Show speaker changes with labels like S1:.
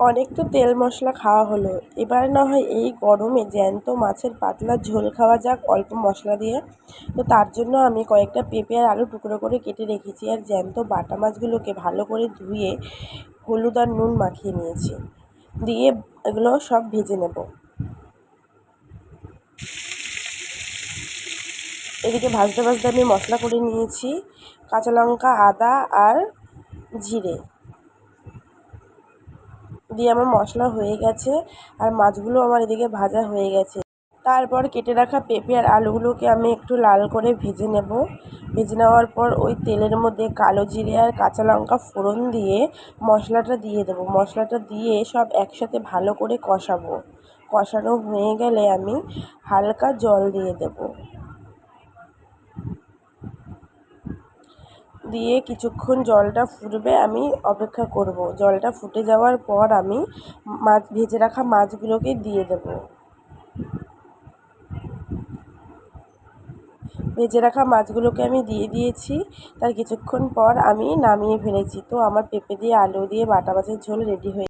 S1: অনেক তো তেল মশলা খাওয়া হলো। এবার না হয় এই গরমে জ্যান্ত মাছের পাতলা ঝোল খাওয়া যাক অল্প মশলা দিয়ে। তো তার জন্য আমি কয়েকটা পেঁপে আর আলু টুকরো করে কেটে রেখেছি আর জ্যান্ত বাটা মাছগুলোকে ভালো করে ধুয়ে হলুদ আর নুন মাখিয়ে নিয়েছি। দিয়ে এগুলো সব ভেজে নেব। এদিকে ভাজতে ভাজতে আমি মশলা করে নিয়েছি। কাঁচা লঙ্কা, আদা আর জিরে। দিয়ে আমার মশলা হয়ে গেছে আর মাছগুলো আমার এদিকে ভাজা হয়ে গেছে। তারপর কেটে রাখা পেঁপে আর আলুগুলোকে আমি একটু লাল করে ভেজে নেব। ভেজে নেওয়ার পর ওই তেলের মধ্যে কালো জিরে আর কাঁচা লঙ্কা ফোড়ন দিয়ে মশলাটা দিয়ে দেবো। মশলাটা দিয়ে সব একসাথে ভালো করে কষাবো। কষানো হয়ে গেলে আমি হালকা জল দিয়ে দেবো। দিয়ে কিছুক্ষণ জলটা ফুটবে, আমি অপেক্ষা করব। জলটা ফুটে যাওয়ার পর আমি মাছ, ভেজে রাখা মাছগুলোকে দিয়ে দেব। ভেজে রাখা মাছগুলোকে আমি দিয়ে দিয়েছি। তার কিছুক্ষণ পর আমি নামিয়ে ফেলেছি। তো আমার পেঁপে দিয়ে আলু দিয়ে বাটা মাছের ঝোল রেডি হয়ে